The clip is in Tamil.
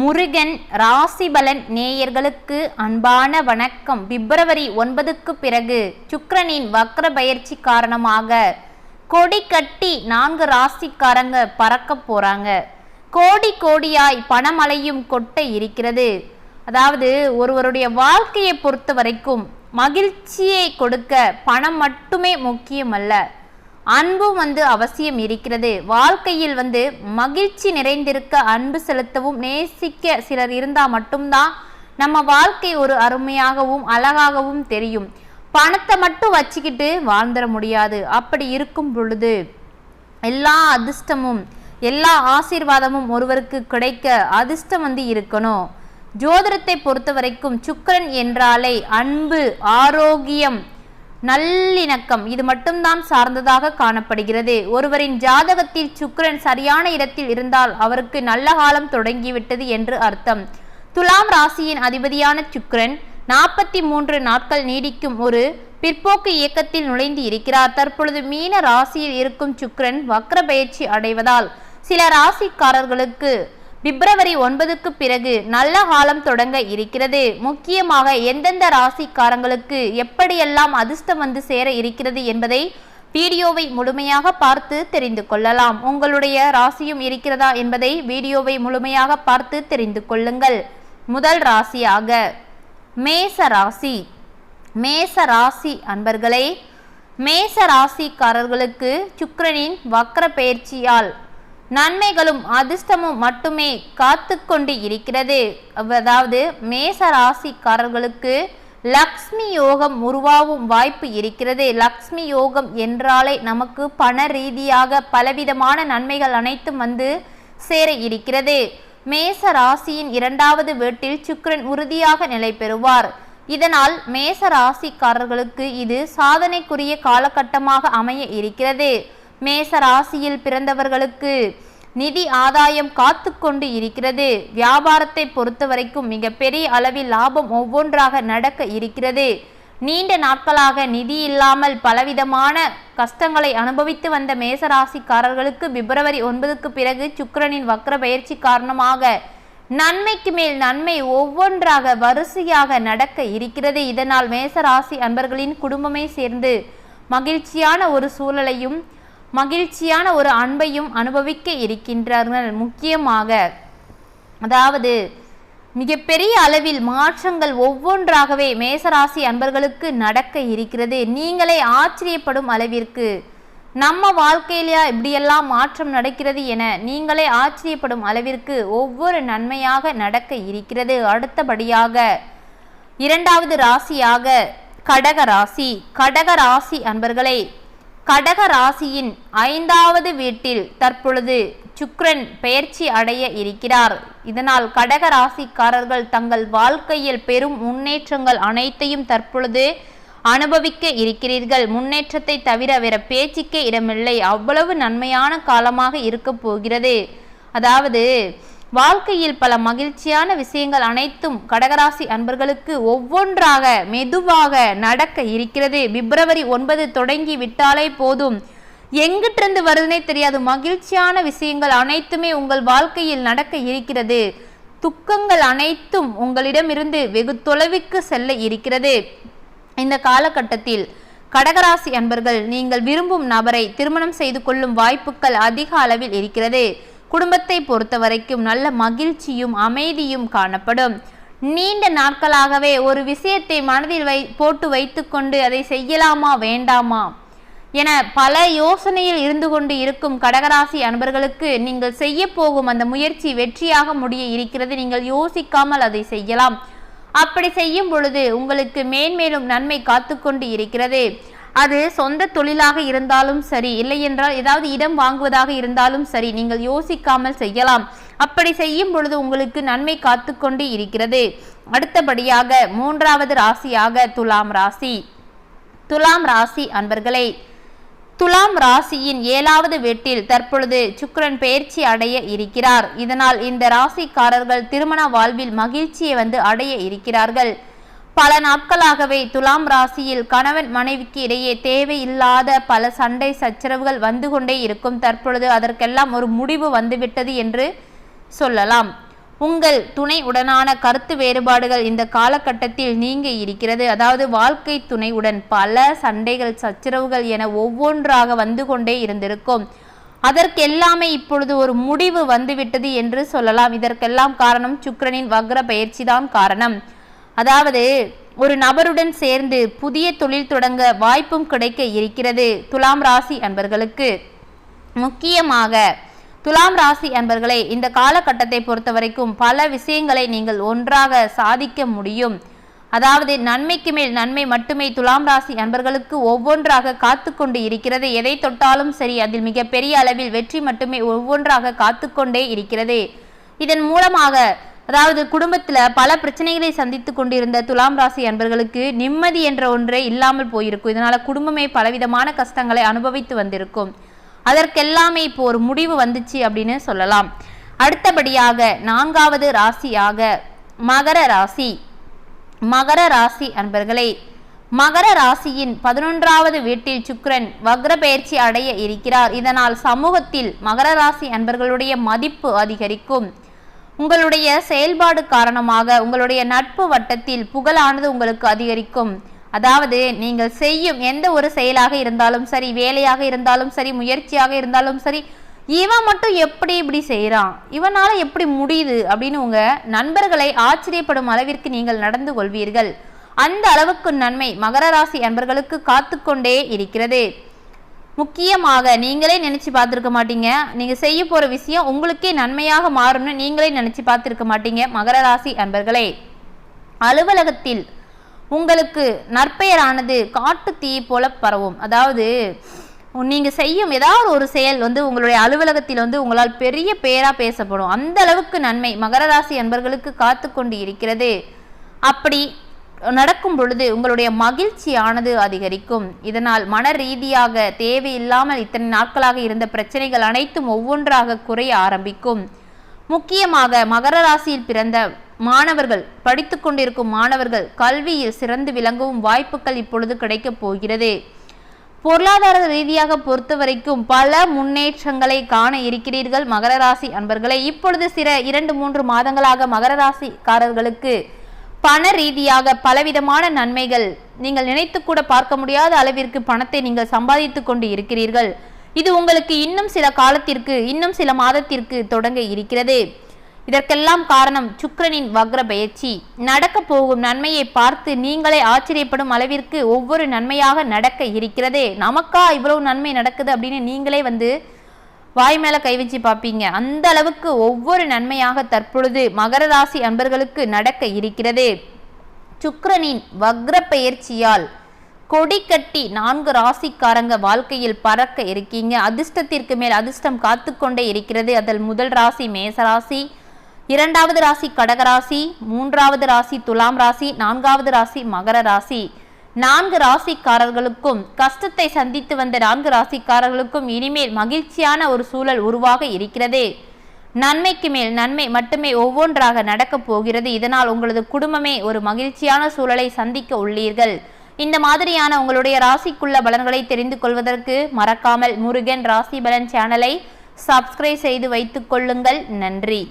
முருகன் ராசிபலன் நேயர்களுக்கு அன்பான வணக்கம். பிப்ரவரி ஒன்பதுக்கு பிறகு சுக்கரனின் வக்ர பயிற்சி காரணமாக கொடி கட்டி நான்கு ராசிக்காரங்க பறக்க போறாங்க. கோடி கோடியாய் பணமலையும் கொட்ட இருக்கிறது. அதாவது ஒருவருடைய வாழ்க்கையை பொறுத்த வரைக்கும் மகிழ்ச்சியை கொடுக்க பணம் மட்டுமே முக்கியமல்ல. அன்பும் வந்து அவசியம் இருக்கிறது. வாழ்க்கையில் வந்து மகிழ்ச்சி நிறைந்திருக்க அன்பு செலுத்தவும் நேசிக்க சிலர் இருந்தால் மட்டும்தான் நம்ம வாழ்க்கை ஒரு அருமையாகவும் அழகாகவும் தெரியும். பணத்தை மட்டும் வச்சுக்கிட்டு வாழ்ந்துட முடியாது. அப்படி இருக்கும் பொழுது எல்லா அதிர்ஷ்டமும் எல்லா ஆசீர்வாதமும் ஒருவருக்கு கிடைக்க அதிர்ஷ்டம் வந்து இருக்கணும். ஜோதிடத்தை பொறுத்த வரைக்கும் சுக்கிரன் என்றாலே அன்பு ஆரோக்கியம் நல்லிணக்கம். இது மட்டும்தான் சார்ந்ததாக காணப்படுகிறது. ஒருவரின் ஜாதகத்தில் சுக்கிரன் சரியான இடத்தில் இருந்தால் அவருக்கு நல்ல காலம் தொடங்கிவிட்டது என்று அர்த்தம். துலாம் ராசியின் அதிபதியான சுக்கிரன் நாற்பத்தி மூன்று நாட்கள் நீடிக்கும் ஒரு பிற்போக்கு இயக்கத்தில் நுழைந்து இருக்கிறார். தற்பொழுது மீன ராசியில் இருக்கும் சுக்கிரன் வக்ர பயிற்சி அடைவதால் சில ராசிக்காரர்களுக்கு பிப்ரவரி ஒன்பதுக்கு பிறகு நல்ல காலம் தொடங்க இருக்கிறது. முக்கியமாக எந்தெந்த ராசிக்காரங்களுக்கு எப்படியெல்லாம் அதிர்ஷ்டம் வந்து சேர இருக்கிறது என்பதை வீடியோவை முழுமையாக பார்த்து தெரிந்து கொள்ளலாம். உங்களுடைய ராசியும் இருக்கிறதா என்பதை வீடியோவை முழுமையாக பார்த்து தெரிந்து கொள்ளுங்கள். முதல் ராசியாக மேச ராசி. மேச ராசி அன்பர்களே மேச ராசிக்காரர்களுக்கு சுக்கரனின் வக்கர பயிற்சியால் நன்மைகளும் அதிர்ஷ்டமும் மட்டுமே காத்து கொண்டு இருக்கிறது. அதாவது மேச ராசிக்காரர்களுக்கு லக்ஷ்மி யோகம் உருவாகும் வாய்ப்பு இருக்கிறது. லக்ஷ்மி யோகம் என்றாலே நமக்கு பண ரீதியாக பலவிதமான நன்மைகள் அனைத்தும் வந்து சேர இருக்கிறது. மேச ராசியின் இரண்டாவது வீட்டில் சுக்கரன் உறுதியாக நிலை பெறுவார். இதனால் மேச ராசிக்காரர்களுக்கு இது சாதனைக்குரிய காலகட்டமாக அமைய இருக்கிறது. மேச ராசியில் பிறந்தவர்களுக்கு நிதி ஆதாயம் காத்து கொண்டு இருக்கிறது. வியாபாரத்தை பொறுத்த வரைக்கும் மிகப்பெரிய அளவில் லாபம் ஒவ்வொன்றாக நடக்க இருக்கிறது. நீண்ட நாட்களாக நிதி இல்லாமல் பலவிதமான கஷ்டங்களை அனுபவித்து வந்த மேசராசிக்காரர்களுக்கு பிப்ரவரி ஒன்பதுக்கு பிறகு சுக்கரனின் வக்ர பயிற்சி காரணமாக நன்மைக்கு மேல் நன்மை ஒவ்வொன்றாக வரிசையாக நடக்க இருக்கிறது. இதனால் மேசராசி அன்பர்களின் குடும்பமே சேர்ந்து மகிழ்ச்சியான ஒரு சூழலையும் மகிழ்ச்சியான ஒரு அன்பையும் அனுபவிக்க இருக்கின்றார்கள். முக்கியமாக அதாவது மிகப்பெரிய அளவில் மாற்றங்கள் ஒவ்வொன்றாகவே மேசராசி அன்பர்களுக்கு நடக்க இருக்கிறது. நீங்களே ஆச்சரியப்படும் அளவிற்கு நம்ம வாழ்க்கையிலேயா இப்படியெல்லாம் மாற்றம் நடக்கிறது என நீங்களே ஆச்சரியப்படும் அளவிற்கு ஒவ்வொரு நன்மையாக நடக்க இருக்கிறது. அடுத்தபடியாக இரண்டாவது ராசியாக கடக ராசி கடக ராசி அன்பர்களே கடக ராசியின் ஐந்தாவது வீட்டில் தற்பொழுது சுக்ரன் பெயர்ச்சி அடைய இருக்கிறார். இதனால் கடக ராசிக்காரர்கள் தங்கள் வாழ்க்கையில் பெரும் முன்னேற்றங்கள் அனைத்தையும் தற்பொழுது அனுபவிக்க இருக்கிறீர்கள். முன்னேற்றத்தை தவிர வேற பேச்சுக்கே இடமில்லை. அவ்வளவு நன்மையான காலமாக இருக்க போகிறது. அதாவது வாழ்க்கையில் பல மகிழ்ச்சியான விஷயங்கள் அனைத்தும் கடகராசி அன்பர்களுக்கு ஒவ்வொன்றாக மெதுவாக நடக்க இருக்கிறது. பிப்ரவரி ஒன்பது தொடங்கி விட்டாலே போதும். எங்கிட்டிருந்து வருதுனே தெரியாது. மகிழ்ச்சியான விஷயங்கள் அனைத்துமே உங்கள் வாழ்க்கையில் நடக்க இருக்கிறது. துக்கங்கள் அனைத்தும் உங்களிடமிருந்து வெகு தொலைவுக்கு செல்ல இருக்கிறது. இந்த காலகட்டத்தில் கடகராசி அன்பர்கள் நீங்கள் விரும்பும் நபரை திருமணம் செய்து கொள்ளும் வாய்ப்புகள் அதிக அளவில் இருக்கிறது. குடும்பத்தை பொறுத்த வரைக்கும் நல்ல மகிழ்ச்சியும் அமைதியும் காணப்படும். நீண்ட நாட்களாகவே ஒரு விஷயத்தை மனதில் வை போட்டு வைத்துக்கொண்டு அதை செய்யலாமா வேண்டாமா? என பல யோசனையில் இருந்து கொண்டு இருக்கும் கடகராசி அன்பர்களுக்கு நீங்கள் செய்ய போகும் அந்த முயற்சி வெற்றியாக முடிய இருக்கிறது. நீங்கள் யோசிக்காமல் அதை செய்யலாம். அப்படி செய்யும் பொழுது உங்களுக்கு மேன்மேலும் நன்மை காத்து கொண்டு இருக்கிறது. அது சொந்த தொழிலாக இருந்தாலும் சரி இல்லை என்றால் ஏதாவது இடம் வாங்குவதாக இருந்தாலும் சரி நீங்கள் யோசிக்காமல் செய்யலாம். அப்படி செய்யும் பொழுது உங்களுக்கு நன்மை காத்து கொண்டு இருக்கிறது. அடுத்தபடியாக மூன்றாவது ராசியாக துலாம் ராசி. துலாம் ராசி அன்பர்களே துலாம் ராசியின் ஏழாவது வீட்டில் தற்பொழுது சுக்கரன் பெயர்ச்சி அடைய இருக்கிறார். இதனால் இந்த ராசிக்காரர்கள் திருமண வாழ்வில் மகிழ்ச்சியை வந்து அடைய இருக்கிறார்கள். பல நாட்களாகவே துலாம் ராசியில் கணவன் மனைவிக்கு இடையே தேவையில்லாத பல சண்டை சச்சரவுகள் வந்து கொண்டே இருக்கும். தற்பொழுது அதற்கெல்லாம் ஒரு முடிவு வந்துவிட்டது என்று சொல்லலாம். உங்கள் துணை உடனான கருத்து வேறுபாடுகள் இந்த காலகட்டத்தில் நீங்க இருக்கிறது. அதாவது வாழ்க்கை துணையுடன் பல சண்டைகள் சச்சரவுகள் என ஒவ்வொன்றாக வந்து கொண்டே இருந்திருக்கும். அதற்கெல்லாமே இப்பொழுது ஒரு முடிவு வந்துவிட்டது என்று சொல்லலாம். இதற்கெல்லாம் காரணம் சுக்கரனின் வக்ர பயிற்சி தான் காரணம். அதாவது ஒரு நபருடன் சேர்ந்து புதிய தொழில் தொடங்க வாய்ப்பும் கிடைக்க இருக்கிறது துலாம் ராசி அன்பர்களுக்கு. முக்கியமாக துலாம் ராசி அன்பர்களே இந்த காலகட்டத்தை பொறுத்த வரைக்கும் பல விஷயங்களை நீங்கள் ஒன்றாக சாதிக்க முடியும். அதாவது நன்மைக்கு மேல் நன்மை மட்டுமே துலாம் ராசி அன்பர்களுக்கு ஒவ்வொன்றாக காத்து கொண்டு இருக்கிறது. எதை தொட்டாலும் சரி அதில் மிகப்பெரிய அளவில் வெற்றி மட்டுமே ஒவ்வொன்றாக காத்து கொண்டே இருக்கிறது. இதன் மூலமாக அதாவது குடும்பத்தில் பல பிரச்சனைகளை சந்தித்து கொண்டிருந்த துலாம் ராசி அன்பர்களுக்கு நிம்மதி என்ற ஒன்றே இல்லாமல் போயிருக்கும். இதனால் குடும்பமே பலவிதமான கஷ்டங்களை அனுபவித்து வந்திருக்கும். அதற்கெல்லாமே இப்போ ஒரு முடிவு வந்துச்சு அப்படின்னு சொல்லலாம். அடுத்தபடியாக நான்காவது ராசியாக மகர ராசி. மகர ராசி அன்பர்களே மகர ராசியின் பதினொன்றாவது வீட்டில் சுக்ரன் வக்ர பயிற்சி அடைய இருக்கிறார். இதனால் சமூகத்தில் மகர ராசி அன்பர்களுடைய மதிப்பு அதிகரிக்கும். உங்களுடைய செயல்பாடு காரணமாக உங்களுடைய நட்பு வட்டத்தில் புகழானது உங்களுக்கு அதிகரிக்கும். அதாவது நீங்கள் செய்யும் எந்த ஒரு செயலாக இருந்தாலும் சரி வேலையாக இருந்தாலும் சரி முயற்சியாக இருந்தாலும் சரி இவன் மட்டும் எப்படி இப்படி செய்கிறான் இவனால் எப்படி முடியுது? அப்படின்னு உங்கள் நண்பர்களை ஆச்சரியப்படும் அளவிற்கு நீங்கள் நடந்து கொள்வீர்கள். அந்த அளவுக்கு நன்மை மகர ராசி அன்பர்களுக்கு காத்து கொண்டே இருக்கிறது. முக்கியமாக நீங்களே நினைச்சு பார்த்துருக்க மாட்டீங்க. நீங்க செய்ய போற விஷயம் உங்களுக்கே நன்மையாக மாறும்னு நீங்களே நினைச்சு பார்த்துருக்க மாட்டீங்க மகர ராசி அன்பர்களே. அலுவலகத்தில் உங்களுக்கு நற்பெயரானது காட்டு தீ போல பரவும். அதாவது நீங்க செய்யும் ஏதாவது ஒரு செயல் வந்து உங்களுடைய அலுவலகத்தில் வந்து உங்களால் பெரிய பெயரா பேசப்படும். அந்த அளவுக்கு நன்மை மகர ராசி அன்பர்களுக்கு காத்து கொண்டு இருக்கிறது. அப்படி நடக்கும் பொழுது உங்களுடைய மகிழ்ச்சியானது அதிகரிக்கும். இதனால் மன ரீதியாக தேவையில்லாமல் இத்தனை நாட்களாக இருந்த பிரச்சனைகள் அனைத்தும் ஒவ்வொன்றாக குறைய ஆரம்பிக்கும். முக்கியமாக மகர ராசியில் பிறந்த மாணவர்கள் படித்து கொண்டிருக்கும் மாணவர்கள் கல்வியில் சிறந்து விளங்கவும் வாய்ப்புகள் இப்பொழுது கிடைக்கப் போகிறது. பொருளாதார ரீதியாக பொறுத்த வரைக்கும் பல முன்னேற்றங்களை காண இருக்கிறீர்கள் மகர ராசி அன்பர்களை. இப்பொழுது சில இரண்டு மூன்று மாதங்களாக மகர ராசிக்காரர்களுக்கு பண ரீதியாக பலவிதமான நன்மைகள் நீங்கள் நினைத்து கூட பார்க்க முடியாத அளவிற்கு பணத்தை நீங்கள் சம்பாதித்து கொண்டு இருக்கிறீர்கள். இது உங்களுக்கு இன்னும் சில காலத்திற்கு இன்னும் சில மாதத்திற்கு தொடங்க இருக்கிறது. இதற்கெல்லாம் காரணம் சுக்கரனின் வக்ர பயிற்சி. நடக்க போகும் நன்மையை பார்த்து நீங்களே ஆச்சரியப்படும் அளவிற்கு ஒவ்வொரு நன்மையாக நடக்க இருக்கிறதே. நமக்கா இவ்வளவு நன்மை நடக்குது அப்படின்னு நீங்களே வந்து வாய் மேல கை வச்சு பார்ப்பீங்க. அந்த அளவுக்கு ஒவ்வொரு நன்மையாக தற்பொழுது மகர ராசி அன்பர்களுக்கு நடக்க இருக்கிறது. சுக்கரனின் வக்ர பெயர்ச்சியால் கொடி கட்டி நான்கு ராசிக்காரங்க வாழ்க்கையில் பறக்க இருக்கீங்க. அதிர்ஷ்டத்திற்கு மேல் அதிர்ஷ்டம் காத்து கொண்டே இருக்கிறது. அதில் முதல் ராசி மேசராசி இரண்டாவது ராசி கடகராசி மூன்றாவது ராசி துலாம் ராசி நான்காவது ராசி மகர ராசி. நான்கு ராசிக்காரர்களுக்கும் கஷ்டத்தை சந்தித்து வந்த நான்கு ராசிக்காரர்களுக்கும் இனிமேல் மகிழ்ச்சியான ஒரு சூழல் உருவாக இருக்கிறது. நன்மைக்கு மேல் நன்மை மட்டுமே ஒவ்வொன்றாக நடக்கப் போகிறது. இதனால் உங்களது குடும்பமே ஒரு மகிழ்ச்சியான சூழலை சந்திக்க உள்ளீர்கள். இந்த மாதிரியான உங்களுடைய ராசிக்குள்ள பலன்களை தெரிந்து கொள்வதற்கு மறக்காமல் முருகன் ராசி பலன் சேனலை சப்ஸ்கிரைப் செய்து வைத்துக் கொள்ளுங்கள். நன்றி.